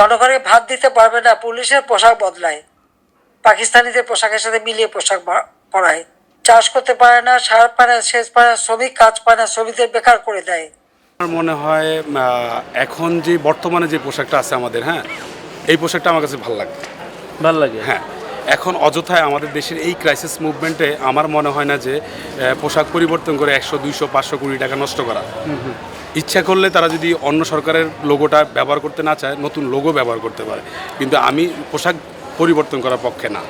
জনগণকে ভাত দিতে পারবে না পুলিশের পোশাক বদলায়। পাকিস্তানিদের পোশাকের সাথে মিলিয়ে পোশাক পরায়। চাষ করতে পারে না সার পায় না সেচ পায় না শ্রমিক কাজ পায় না শ্রমিকদের বেকার করে দেয়। আমার মনে হয় এখন যে বর্তমানে যে পোশাকটা আছে আমাদের হ্যাঁ এই পোশাকটা আমার কাছে ভালো লাগে। ভালো লাগে? হ্যাঁ। এখন অযথায় আমাদের দেশের এই ক্রাইসিস মুভমেন্টে আমার মনে হয় না যে পোশাক পরিবর্তন করে একশো দুইশো পাঁচশো কোটি টাকা নষ্ট করা। ইচ্ছা করলে তারা যদি অন্য সরকারের লোগোটা ব্যবহার করতে না চায় নতুন লোগো ব্যবহার করতে পারে। কিন্তু আমি পোশাক পরিবর্তন করার পক্ষে না।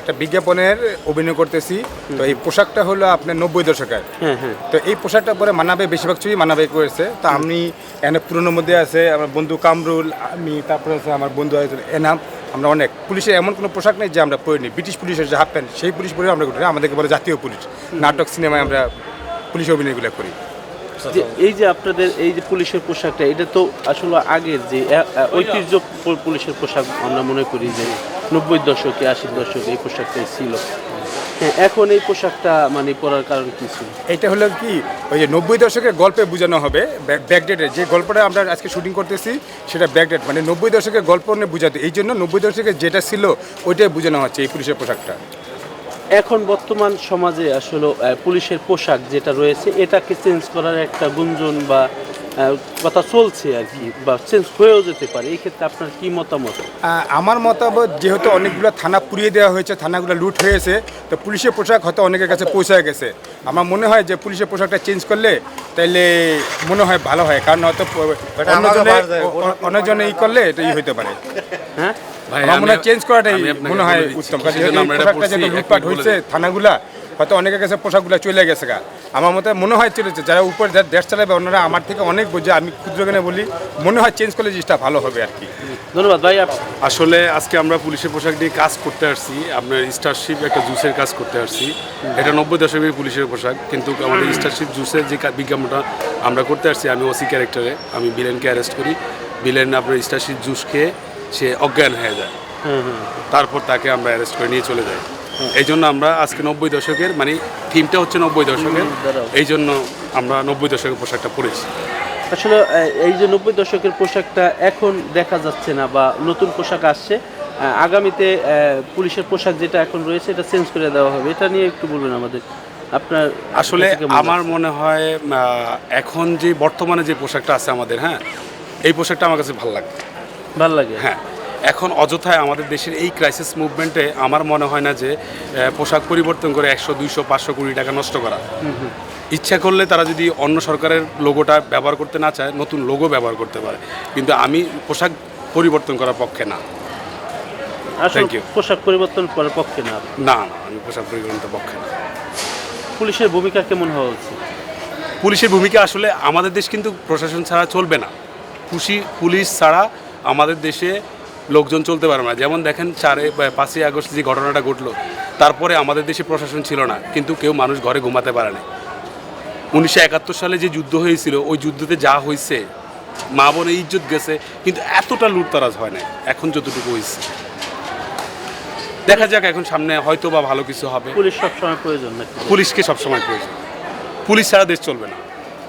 একটা বিজ্ঞাপনের অভিনয় করতেছি। তো এই পোশাকটা হলো আপনার নব্বই দশকের। হ্যাঁ হ্যাঁ। তো এই পোশাকটা পরে মানাবে বেশিরভাগ ছবি মানাবে করেছে। তো আমি এখানে পুরোনোর মধ্যে আছে আমার বন্ধু কামরুল আমি তারপরে আছে আমার বন্ধু আছে এনাম। আমরা অনেক। পুলিশের এমন কোনো পোশাক নেই যে আমরা পরিনি। ব্রিটিশ পুলিশের যে হাফ প্যান্ট সেই পুলিশ পরে আমরা করি আমাদেরকে বলে জাতীয় পুলিশ। নাটক সিনেমায় আমরা পুলিশ অভিনয়গুলো করি। যে এই যে আপনাদের এই যে পুলিশের পোশাকটা এটা তো আসলে আগের যে ঐতিহ্য পুলিশের পোশাক আমরা মনে করি যে নব্বই দশকে আশির দশকে এই পোশাকটাই ছিল। এখন এই পোশাকটা মানে পরার কারণ কি ছিল? এটা হলো কি ওই যে নব্বই দশকের গল্পে বোঝানো হবে ব্যাকডেটের যে গল্পটা আমরা আজকে শুটিং করতেছি সেটা ব্যাকডেট মানে নব্বই দশকের গল্প নিয়ে বোঝাতে। এই জন্য নব্বই দশকের যেটা ছিল ওইটাই বোঝানো হচ্ছে এই পুলিশের পোশাকটা। এখন বর্তমান সমাজে আসলে পুলিশের পোশাক যেটা রয়েছে এটাকে চেঞ্জ করার একটা গুঞ্জন বা কথা চলছে আর কি বা চেঞ্জ হয়েও যেতে পারে এই ক্ষেত্রে আপনার কি মতামত? আমার মতামত যেহেতু অনেকগুলো থানা পুড়িয়ে দেওয়া হয়েছে থানাগুলো লুট হয়েছে তো পুলিশের পোশাক হয়তো অনেকের কাছে পৌঁছায় গেছে। আমার মনে হয় যে পুলিশের পোশাকটা চেঞ্জ করলে তাইলে মনে হয় ভালো হয় কারণ হয়তো অন্যজনে ই করলে এটা ই হইতে পারে। হ্যাঁ? আমার মনে হয় চেঞ্জ করাটাই মনে হয় উত্তম কারণ পোশাকটা যেহেতু লুটপাট হয়েছে থানাগুলা হয়তো অনেকের কাছে পোশাকগুলো চলে গেছে গা। আমার মতে মনে হয় চলেছে যারা উপরে যারা দেশ চালাবে অন্যরা আমার থেকে অনেক বোঝে আমি ক্ষুদ্রজ্ঞানে বলি মনে হয় চেঞ্জ করলে জিনিসটা ভালো হবে আর কি। ধন্যবাদ ভাই আসলে আজকে আমরা পুলিশের পোশাক নিয়ে কাজ করতে আসছি আপনার স্টারশিপ একটা জুসের কাজ করতে আসছি। এটা নব্বই দশকের পুলিশের পোশাক কিন্তু আমাদের স্টারশিপ জুসের যে বিজ্ঞাপনটা আমরা করতে আসছি আমি ওসি ক্যারেক্টারে আমি বিলেনকে অ্যারেস্ট করি। বিলেন আপনার স্টারশিপ জুস খেয়ে সে অজ্ঞান হয়ে যায়। তারপর তাকে আমরা অ্যারেস্ট করে নিয়ে চলে যাই। এই জন্য আমরা আজকে নব্বই দশকের মানে থিমটা হচ্ছে নব্বই দশকের। এই জন্য আমরা নব্বই দশকের পোশাকটা পরেছি। আসলে এই যে নব্বই দশকের পোশাকটা এখন দেখা যাচ্ছে না বা নতুন পোশাক আসছে আগামীতে পুলিশের পোশাক যেটা এখন রয়েছে এটা চেঞ্জ করে দেওয়া হবে। এটা নিয়ে একটু বলবেন আমাদের। আপনার আসলে আমার মনে হয় এখন যে বর্তমানে যে পোশাকটা আছে আমাদের হ্যাঁ এই পোশাকটা আমার কাছে ভালো লাগে। ভালো লাগে? হ্যাঁ। এখন অযথায় আমাদের দেশের এই ক্রাইসিস মুভমেন্টে আমার মনে হয় না যে পোশাক পরিবর্তন করে একশো দুইশো পাঁচশো কোটি টাকা নষ্ট করা। ইচ্ছা করলে তারা যদি অন্য সরকারের লোগোটা ব্যবহার করতে না চায় নতুন লোগো ব্যবহার করতে পারে। কিন্তু আমি পোশাক পরিবর্তন করার পক্ষে না। thank you. পোশাক পরিবর্তন করার পক্ষে না? না না আমি পোশাক পরিবর্তনের পক্ষে না। পুলিশের ভূমিকা কেমন হওয়া উচিত? পুলিশের ভূমিকা আসলে আমাদের দেশ কিন্তু প্রশাসন ছাড়া চলবে না। খুশি পুলিশ ছাড়া আমাদের দেশে লোকজন চলতে পারবে না। যেমন দেখেন চারে পাঁচই আগস্ট যে ঘটনাটা ঘটলো তারপরে আমাদের দেশে প্রশাসন ছিল না কিন্তু কেউ মানুষ ঘরে ঘুমাতে পারে না উনিশশো একাত্তর সালে যে যুদ্ধ হয়েছিল ওই যুদ্ধতে যা হয়েছে মা বোনের ইজ্জত গেছে কিন্তু এতটা লুটতারাজ হয় না এখন যতটুকু হয়েছে। দেখা যাক এখন সামনে হয়তো বা ভালো কিছু হবে। পুলিশ সবসময় প্রয়োজন নাকি? পুলিশকে সবসময় প্রয়োজন। পুলিশ ছাড়া দেশ চলবে না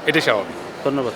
এটাই স্বাভাবিক। ধন্যবাদ।